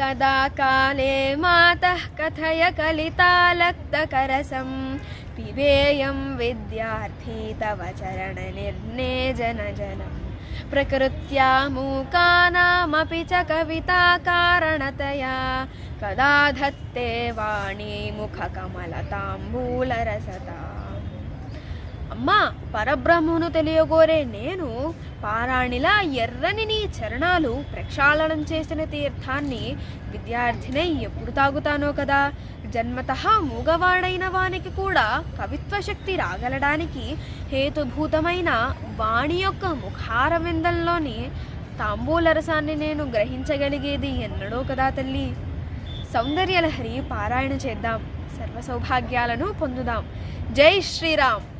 कदा काले मातः कथय कलितालक्तकरसं पिबेयं विद्यार्थी तव चरणनिर्नेजनजलम् प्रकृत्या मूकानामपि च कविताकारणतया कदा धत्ते वाणी मुखकमलताम्बूलरसता అమ్మా పరబ్రహ్మను తెలియగోరే నేను పారాణిలా ఎర్రని నీ చరణాలు ప్రక్షాళనం చేసిన తీర్థాన్ని విద్యార్థినై ఎప్పుడు తాగుతానో కదా? జన్మత మూగవాడైన వానికి కూడా కవిత్వ శక్తి రాగలడానికి హేతుభూతమైన వాణి యొక్క ముఖారవిందంలోని తాంబూలరసాన్ని తాంబూల రసాన్ని నేను గ్రహించగలిగేది ఎన్నడో కదా తల్లి. సౌందర్యలహరి పారాయణ చేద్దాం. సర్వ సౌభాగ్యాలను పొందుదాం. జై శ్రీరామ్.